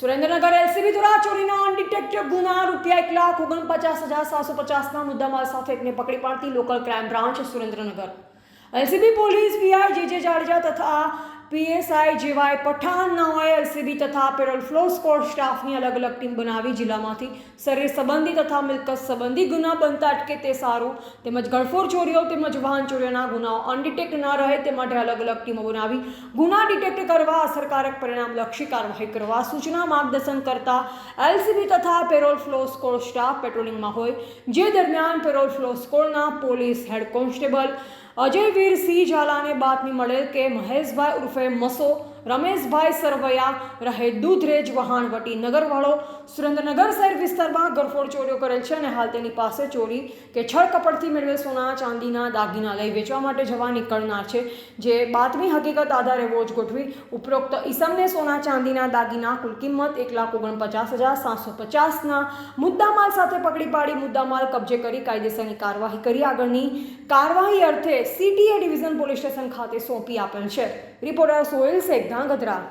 Surendranagar LCB દ્વારા ચોરીના undetected ગુના રૂપિયા એક લાખ ઓગણપચાસ હજાર સાતસો પચાસના મુદ્દામાલ સાથે એકને પકડી પાડતી local crime branch Surendranagar. LCB police, PI J J Jadeja તથા પીએસઆઈ જેવાય પઠાણ નાઓએ એલસીબી તથા પેરોલ ફ્લો સ્કોડ સ્ટાફની અલગ અલગ ટીમ બનાવી જિલ્લામાંથી શરીર સંબંધી તથા મિલકત સંબંધી ગુના બનતા અટકે તે સારું. તેમજ ગળફોર ચોરીઓ તેમજ વાહન ચોરીઓના ગુનાઓ અનડિટેક્ટ ન રહે તે માટે અલગ અલગ ટીમો બનાવી ગુના ડિટેક્ટ કરવા અસરકારક પરિણામલક્ષી કાર્યવાહી કરવા સૂચના માર્ગદર્શન કરતા એલસીબી તથા પેરોલ ફ્લો સ્કોડ સ્ટાફ પેટ્રોલિંગમાં હોય. જે દરમિયાન parole furlough સ્કોડના police head constable Ajayvir Sinh ઝાલાને બાતમી મળેલ કે મહેશભાઈ ઉર્ફે મસો રમેશભાઈ સરવૈયા રહે દૂધરેજ વહાણવટી નગરવાળો. સુરેન્દ્રનગર શહેર વિસ્તારમાં ગરફોડ ચોરીઓ કરેલ છે અને હાલ તેની પાસે ચોરી કે છળ કપડથી મેળવેલ સોના, ચાંદીના, દાગીના લઈ વેચવા માટે જવા નીકળનાર છે, જે બાતમી હકીકત આધારે વોચ ગોઠવી ઉપરોક્ત ઈસમને સોના, ચાંદીના, દાગીના કુલ કિંમત એક લાખ ઓગણપચાસ હજાર સાતસો પચાસના મુદ્દામાલ સાથે પકડી પાડી મુદ્દામાલ કબજે કરી કાયદેસરની કાર્યવાહી કરી આગળની કાર્યવાહી અર્થે સીટીએ ડિવિઝન પોલીસ સ્ટેશન ખાતે સોંપી આપેલ છે. રિપોર્ટર સોહેલ શેખ ધાંગધ્રા